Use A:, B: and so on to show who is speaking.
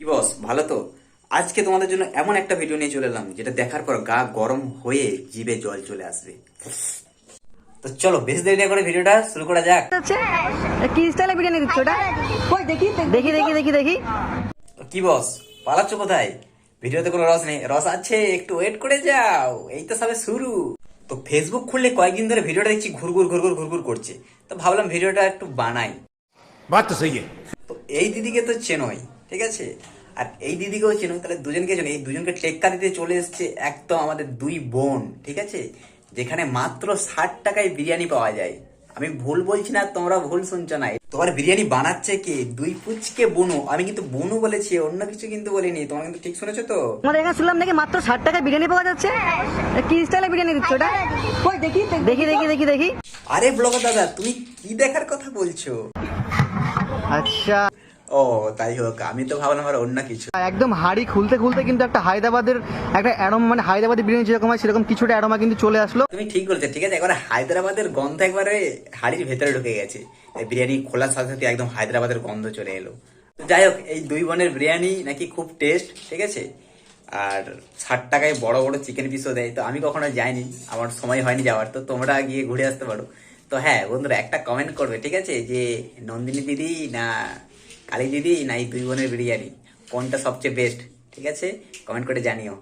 A: কি বস ভালো তো? আজকে তোমাদের জন্য এমন একটা ভিডিও নিয়ে চলে এলাম যেটা দেখার পর গা গরম হয়ে জিভে জল চলে আসবে। তো চলো বেশ দেরি করে ভিডিওটা শুরু করা যাক।
B: আচ্ছা, কি স্টাইলে ভিডিও দিচ্ছ ওটা? কই দেখি দেখি দেখি দেখি দেখি
A: কি বস পালাচ্ছ কোথায়? ভিডিওতে কোনো রস নেই। রস আছে একটু ওয়েট করে যাও। এই তো সবে শুরু। তো ফেসবুক খুললে কয়েকদিন ধরে ভিডিওটা দেখছি ঘুরঘুর ঘুরঘুর ঘুরঘুর করছে। তো ভাবলাম ভিডিওটা একটু বানাই।
C: বাট তো সেই
A: তো এই দিদিকে তো চেনোই। ঠিক আছে? আর এই দিদিকেও চেনো তাহলে দুজনকে চেনো এই দুজনকে টেক্কা দিতে চলে এসছে একদম আমাদের দুই বোন ঠিক আছে? যেখানে মাত্র ষাট টাকায় বিরিয়ানি পাওয়া যায়। আমি ভুল বলছি না তোমরা ভুল শুনছো না। তোমার বিরিয়ানি বানাচ্ছে কে? দুই পুচকে বনু। আমি কিন্তু বনু বলেছি অন্য কিছু কিন্তু বলিনি। তোমরা কিন্তু ঠিক শুনেছো তো?
B: আমাদের এখানে শুনলাম নাকি মাত্র ষাট টাকায় বিরিয়ানি পাওয়া যাচ্ছে? কি স্টাইলে বিরিয়ানি দিচ্ছ ওটা? কই দেখি দেখি দেখি। দেখি দেখি।
A: আরে ব্লগার দাদা তুমি কি দেখার কথা বলছো?
B: আচ্ছা।
A: ও তাই হোক আমি তো ভাবলাম আর অন্য কিছু।
B: একদম হাড়ি খুলতে খুলতে কিন্তু একটা হায়দ্রাবাদের একটা অ্যারোমা মানে হায়দ্রাবাদি বিরিয়ানি যেরকম হয় সেরকম কিছুটা অ্যারোমা কিন্তু চলে আসলো।
A: তুমি ঠিক বলেছ ঠিক আছে একবারে হায়দ্রাবাদের গন্ধ একবারে হাড়ির ভেতরে ঢুকে গেছে। বিরিয়ানি খোলার সাথে সাথে একদম হায়দ্রাবাদের গন্ধ চলে এলো। যাই হোক এই দুই বোনের বিরিয়ানি নাকি খুব টেস্ট ঠিক আছে? আর ষাট টাকায় বড় বড় চিকেন পিসও দেয় তো আমি কখনো যাইনি আমার সময় হয়নি যাওয়ার তো তোমরা গিয়ে ঘুরে আসতে পারো। তো হ্যাঁ বন্ধুরা একটা কমেন্ট করবে ঠিক আছে? যে নন্দিনী দিদি না কালী দিদি নাই দুই বোনের বিরিয়ানি। কোনটা সবচেয়ে বেস্ট ঠিক আছে? কমেন্ট করে জানিও।